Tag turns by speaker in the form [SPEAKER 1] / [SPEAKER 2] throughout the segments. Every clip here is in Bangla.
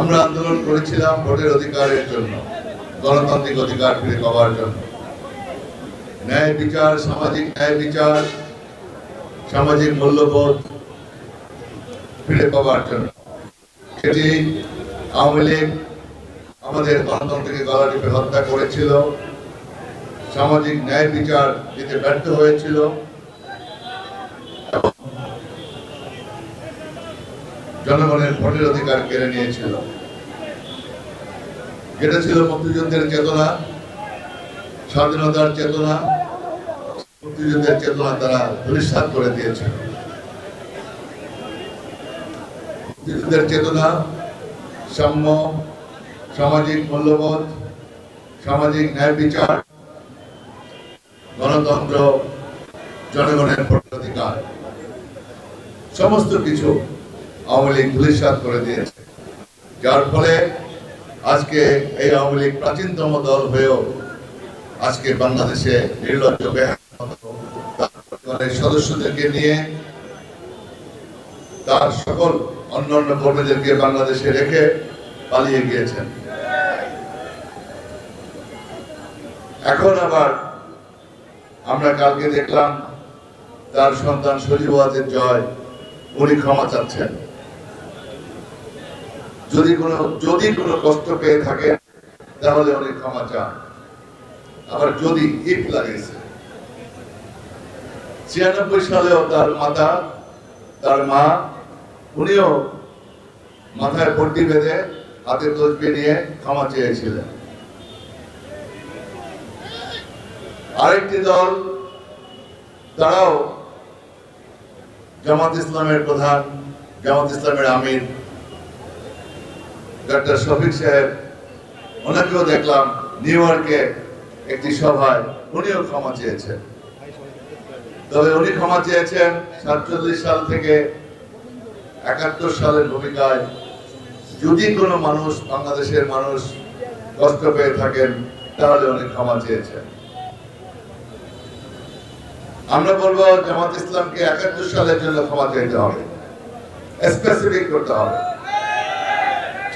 [SPEAKER 1] আমরা আন্দোলন করেছিলাম ভোটের অধিকারের জন্য, গণতান্ত্রিক অধিকার ফিরে পাওয়ার জন্য। ন্যায় বিচার, সামাজিক ন্যায় বিচার, সামাজিক মূল্যবোধ ফিরে পাওয়ার জন্য। সেটি আওয়ামী লীগ আমাদের গণতন্ত্রকে গলা টিপে হত্যা করেছিল, সামাজিক ন্যায় বিচার দিতে ব্যর্থ হয়েছিল। জনগণের ভোটের অধিকার কেড়ে নিয়েছিল। যেটা ছিল মুক্তিযুদ্ধের চেতনা, স্বাধীনতার চেতনা, মুক্তিযুদ্ধের চেতনা তারা ধূলিসাৎ করে দিয়েছিল। মুক্তিযুদ্ধের চেতনা, সাম্য, সামাজিক মূল্যবোধ, সামাজিক ন্যায় বিচার, গণতন্ত্র, জনগণের ভোটের অধিকার, সমস্ত কিছু আওয়ামী লীগ ধূলিসাৎ করে দিয়েছে। যার ফলে আজকে এই আওয়ামী লীগ প্রাচীনতম দল হয়েও আজকে বাংলাদেশে নির্লজ্জ সদস্যদেরকে নিয়ে তার সকল অন্যান্য কর্মীদেরকে বাংলাদেশে রেখে পালিয়ে গিয়েছেন। এখন আবার আমরা কালকে দেখলাম তার সন্তান সজীবাদের জয়, উনি ক্ষমা চাচ্ছেন। যদি কোনো যদি কোনো কষ্ট পেয়ে থাকে তাহলে উনি ক্ষমা চান। আবার যদি ইফ লাগিয়েছে। ছিয়ানব্বই সালেও তার মাতা, তার মা, উনিও মাথায় পট্টি বেঁধে হাতে তসবি নিয়ে ক্ষমা চেয়েছিলেন। আরেকটি দল, তারাও জামাত ইসলামের প্রধান, জামাত ইসলামের আমির। ডক্টর শফিক সাহেব, ওনাকেও দেখলাম নিউ ইয়র্কে একটি সভায়, উনিও ক্ষমা চেয়েছেন। তবে উনি ক্ষমা চেয়েছেন সাতচল্লিশ সাল থেকে একাত্তর সালের ভূমিকায়। যদি কোনো মানুষ, বাংলাদেশের মানুষ কষ্ট পেয়ে থাকেন, তাহলে উনি ক্ষমা চেয়েছেন। আমরা বলব জামাত ইসলামকে একাত্তর সালের জন্য ক্ষমা চাইতে হবে। স্পেসিফিক করতে হবে।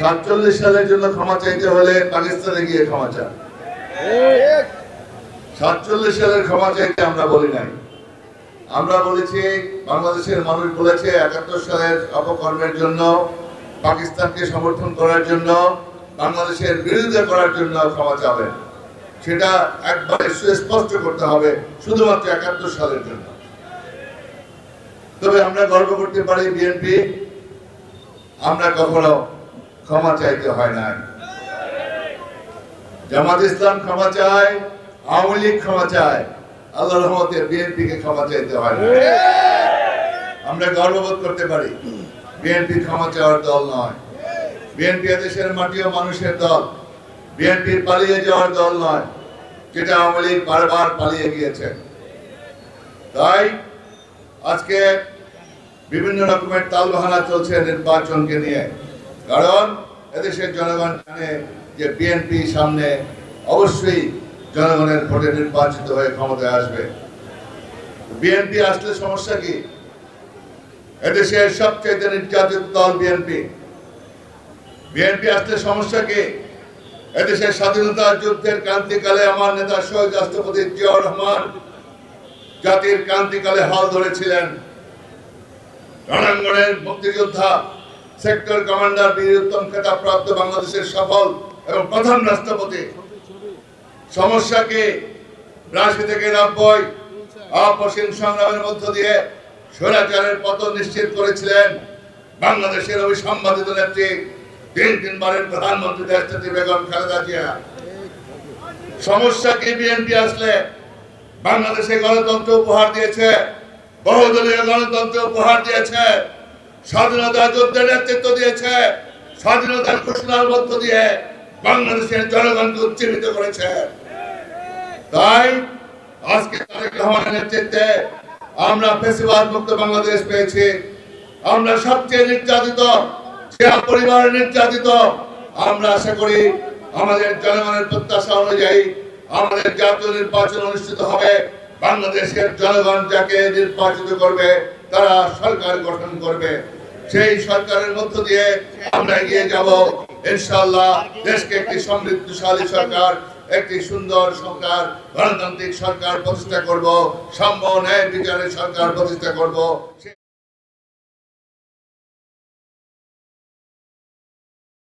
[SPEAKER 1] সাতচল্লিশ সালের জন্য ক্ষমা চাইতে হলে পাকিস্তানে গিয়ে ক্ষমা চান। সাতচল্লিশ সালের ক্ষমা চাইতে আমরা বলি নাই। আমরা বলেছি, বাংলাদেশের মানুষ বলেছে একাত্তর সালের অপকর্মের জন্য, পাকিস্তানকে সমর্থন করার জন্য, বাংলাদেশের বিরোধিতা করার জন্য ক্ষমা চাবেন। সেটা একবারে সুস্পষ্ট করতে হবে, শুধুমাত্র একাত্তর সালের জন্য। তবে আমরা গর্ব করতে পারি বিএনপি, আমরা কখনো ক্ষমা চাইতে হয় না জামাত ইসলাম ক্ষমা চায়, আওয়ামী লীগ ক্ষমা চায়, আল্লাহ রহমতে বিএনপি কে ক্ষমা চাইতে হয় না আমরা গর্ববোধ করতে পারি, বিএনপি ক্ষমা চাওয়ার দল নয়। বিএনপি দেশের মাটি ও মানুষের দল, বিএনপি পালিয়ে যাওয়ার দল নয়, যেটা আওয়ামী লীগ বারবার পালিয়ে গিয়েছে। তাই আজকে বিভিন্ন রকমের তালবাহানা চলছে নির্বাচনকে নিয়ে। কারণ এদেশের জনগণ জানে যে বিএনপি সামনে অবশ্যই জনগণের ভোটে নির্বাচিত হয়ে ক্ষমতায় আসবে। বিএনপি আসলে সমস্যা কি? এদেশের সবচেয়ে নির্যাতিত দল বিএনপি। বিএনপি আসলে সমস্যা কি? এদেশের স্বাধীনতা যুদ্ধের ক্রান্তিকালে আমার নেতা শহীদ রাষ্ট্রপতি জিয়াউর রহমান জাতির ক্রান্তিকালে হাল ধরেছিলেন। রণাঙ্গনের মুক্তিযোদ্ধা সেক্টর কমান্ডার বীর উত্তম খেতাব প্রাপ্ত বাংলাদেশের সফল এবং প্রধান রাষ্ট্রপতি। সমস্যা কি বিরাশি থেকে নব্বই আপসীন সংগ্রামের মধ্য দিয়ে স্বৈরাচারের পতন নিশ্চিত করেছিলেন বাংলাদেশের অবিসম্বাদিত নেত্রী তিন তিনবারের প্রধানমন্ত্রী দেশনেত্রী বেগম খালেদা জিয়া। সমস্যা কি বিএনপি আসলে বাংলাদেশে গণতন্ত্র উপহার দিয়েছে, বহুদলীয় গণতন্ত্র উপহার দিয়েছে। স্বাধীনতা যুদ্ধের নেতৃত্ব দিয়েছে, স্বাধীনতার ঘোষণার মধ্য দিয়ে বাংলাদেশের জনগণকে উজ্জীবিত করেছে। তাই আজকে তারেক রহমানের নেতৃত্বে আমরা ফেসিবাদ মুক্ত বাংলাদেশ পেয়েছি। আমরা সবচেয়ে নির্যাতিত জিয়া পরিবার নির্যাতিত, আমরা আশা করি আমাদের জনগণের প্রত্যাশা অনুযায়ী আমাদের জাতীয় নির্বাচন অনুষ্ঠিত হবে। বাংলাদেশের জনগণ যাকে নির্বাচিত করবে, তারা সরকার গঠন করবে। সেই সরকারের মধ্য দিয়ে আমরা এগিয়ে যাব। ইনশাআল্লাহ দেশকে একটি সমৃদ্ধশালী সরকার, একটি সুন্দর সরকার, গণতান্ত্রিক সরকার প্রতিষ্ঠা করব সম্ভব ন্যায় বিচারের সরকার প্রতিষ্ঠা করব।